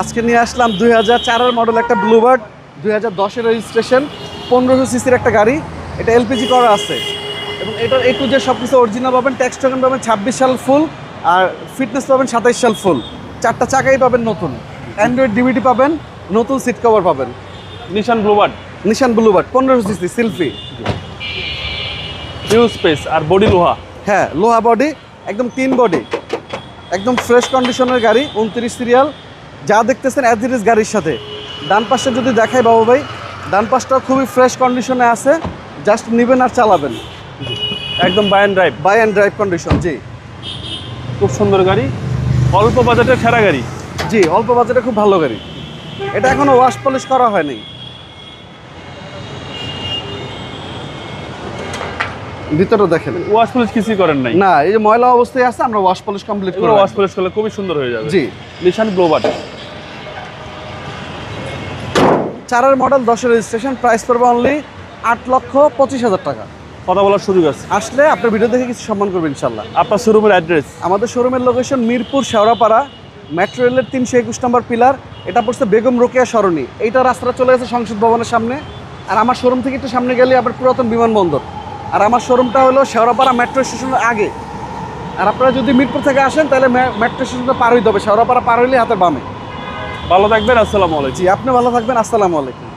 আজকে নিয়ে আসলাম দুই হাজার চারের মডেল একটা ব্লুবার্ড দুই হাজার দশের রেজিস্ট্রেশন পনেরোশো সিসির একটা গাড়ি। এটা এলপিজি করা আছে। এবং এটার এ টু যে সব কিছু অরিজিনাল পাবেন ট্যাক্স টোকেন পাবেন ছাব্বিশ সাল ফুল আর ফিটনেস পাবেন সাতাইশ সাল ফুল চারটা চাকাই পাবেন নতুন। অ্যান্ড্রয়েড ডিভিডি পাবেন নতুন সিট কভার পাবেন। নিশান ব্লুবার্ড নিশান ব্লুবার্ড পনেরোশো সিসি সিলফি হিউজ স্পেস আর বডি লোহা। হ্যাঁ লোহা বডি একদম তিন বডি একদম ফ্রেশ কন্ডিশনের গাড়ি উনত্রিশ সিরিয়াল যা দেখতেছেন অ্যাজ ইট ইজ গাড়ির সাথে। ডান পাশটা যদি দেখাই বাবু ভাই ডান পাশটাও খুবই ফ্রেশ কন্ডিশনে আছে জাস্ট নেবেন আর চালাবেন। একদম buy and drive buy and drive condition জি। খুব সুন্দর গাড়ি অল্প বাজেটের সেরা গাড়ি। জি অল্প বাজেটে খুব ভালো গাড়ি। এটা এখনও ওয়াশ পলিশ করা হয়নি। ভিতরে দেখেন। ওয়াশ পলিশ কিছুই করেন নাই। না এই যে ময়লা অবস্থায় আছে আমরা ওয়াশ পলিশ কমপ্লিট করে ওয়াশ পলিশ করলে খুবই সুন্দর হয়ে যাবে। জি। নিশান ব্লুবার্ড চারের মডেল দশের রেজিস্ট্রেশন প্রাইস পড়বে অনলি আট লক্ষ পঁচিশ হাজার টাকা। কথা বলার সুযোগ আছে। আসলে আপনার ভিডিও দেখে কিছু সম্মান করবেন ইনশাল্লাহ আপনার শোরুমের অ্যাড্রেস আমাদের শোরুমের লোকেশন মিরপুর শেওড়াপাড়া মেট্রো রেলের তিনশো একুশ নম্বর পিলার এটা পড়ছে বেগম রোকেয়া সরণি। এইটা রাস্তাটা চলে গেছে সংসদ ভবনের সামনে। আর আমার শোরুম থেকে একটু সামনে গেলে আবার পুরাতন বিমানবন্দর। আর আমার শোরুমটা হলো শেওড়াপাড়া মেট্রো স্টেশনের আগে। আর আপনারা যদি মিরপুর থেকে আসেন তাহলে মেট্রো স্টেশনটা পার হইতে হবে। শেওড়াপাড়া পার হইলে হাতের বামে। ভালো থাকবেন আসসালামু আলাইকুম। জি আপনি ভালো থাকবেন আসসালামু আলাইকুম।